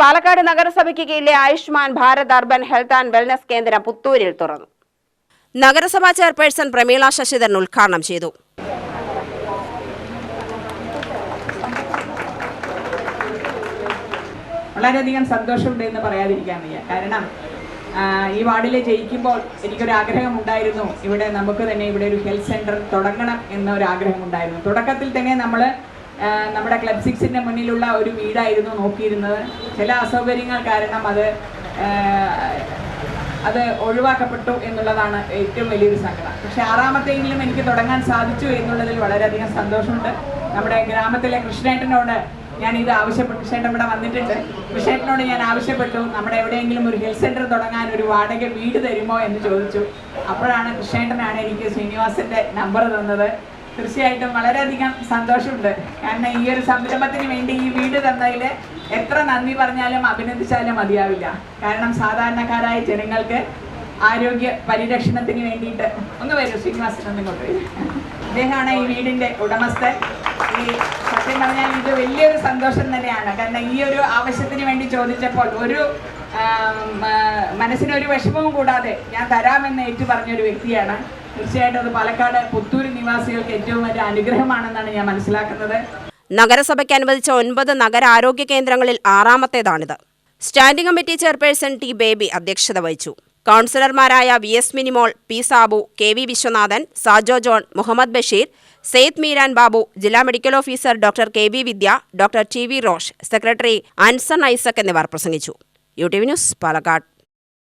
പാലക്കാട് നഗരസഭയ്ക്ക് കീഴിലെ Ayushman Bharat urban health and wellness കേന്ദ്രം പുത്തൂരിൽ തുറന്നു. നഗരസഭാ ചെയർപേഴ്സൺ പ്രമീള ശശിധരൻ ഉദ്ഘാടനം ചെയ്തു. വളരെയധികം സന്തോഷമുണ്ട് എന്ന് പറയാതിരിക്കാൻ വയ്യ. കാരണം ഈ വാർഡിൽ ജയിക്കുമ്പോൾ എനിക്കൊരു ആഗ്രഹം ഉണ്ടായിരുന്നു ഇവിടെ നമുക്ക് തന്നെ ഇവിടെ ഒരു ഹെൽത്ത് സെന്റർ തുടങ്ങണം എന്നൊരു ആഗ്രഹം ഉണ്ടായിരുന്നു തുടക്കത്തിൽ തന്നെ നമ്മൾ നമ്മുടെ ക്ലബ് സിക്സിന്റെ മുന്നിലുള്ള ഒരു വീടായിരുന്നു നോക്കിയിരുന്നത്. ചില അസൗകര്യങ്ങൾ കാരണം അത് അത് ഒഴിവാക്കപ്പെട്ടു എന്നുള്ളതാണ് ഏറ്റവും വലിയൊരു സങ്കടം. പക്ഷേ ആറാമത്തെങ്കിലും എനിക്ക് തുടങ്ങാൻ സാധിച്ചു എന്നുള്ളതിൽ വളരെയധികം സന്തോഷമുണ്ട്. നമ്മുടെ ഗ്രാമത്തിലെ കൃഷ്ണേട്ടനോട് ഞാൻ ഇത് ആവശ്യപ്പെട്ടു. കൃഷ്ണേട്ടൻ ഇവിടെ വന്നിട്ടുണ്ട്. കൃഷ്ണേട്ടനോട് ഞാൻ ആവശ്യപ്പെട്ടു നമ്മുടെ എവിടെയെങ്കിലും ഒരു ഹെൽത്ത് സെന്റർ തുടങ്ങാൻ ഒരു വാടക വീട് തരുമോ? എന്ന് ചോദിച്ചു. അപ്പോഴാണ് കൃഷ്ണേട്ടനാണ് എനിക്ക് ശ്രീനിവാസിന്റെ നമ്പർ തന്നത്. തീർച്ചയായിട്ടും വളരെയധികം സന്തോഷമുണ്ട്. കാരണം ഈ ഒരു സംരംഭത്തിന് വേണ്ടി ഈ വീട് തന്നതിൽ എത്ര നന്ദി പറഞ്ഞാലും അഭിനന്ദിച്ചാലും മതിയാവില്ല. കാരണം സാധാരണക്കാരായ ജനങ്ങൾക്ക് ആരോഗ്യ പരിരക്ഷണത്തിന് വേണ്ടിയിട്ട് ഒന്ന് വരൂ ശ്രീനിവാസൻ ഒന്നിങ്ങോട്ട് വരൂ. അദ്ദേഹമാണ് ഈ വീടിന്റെ ഉടമസ്ഥൻ. ഈ സത്യം പറഞ്ഞാൽ ഇത് വലിയൊരു സന്തോഷം തന്നെയാണ്. കാരണം ഈ ഒരു ആവശ്യത്തിന് വേണ്ടി ചോദിച്ചപ്പോൾ ഒരു മനസ്സിനൊരു വിഷമവും കൂടാതെ ഞാൻ തരാമെന്ന് ഏറ്റു പറഞ്ഞൊരു വ്യക്തിയാണ്. തീർച്ചയായിട്ടും അത് പാലക്കാട് പുത്തൂർ നിവാസികൾക്ക് ഏറ്റവും വലിയ അനുഗ്രഹമാണെന്നാണ് ഞാൻ മനസ്സിലാക്കുന്നത്. നഗരസഭയ്ക്ക് അനുവദിച്ച ഒൻപത് നഗരാരോഗ്യ കേന്ദ്രങ്ങളിൽ ആറാമത്തേതാണിത്. Standing committee chairperson T Baby അധ്യക്ഷത വഹിച്ചു. കൗൺസിലർമാരായ V S Minimol P Sabu K V Viswanathan Sajo John Muhammad Basheer Syed Meeran Babu ജില്ലാ medical officer doctor K V Vidya doctor T V Rosh secretary Anson Isaac എന്നിവർ പ്രസംഗിച്ചു. U T V news Palakkad.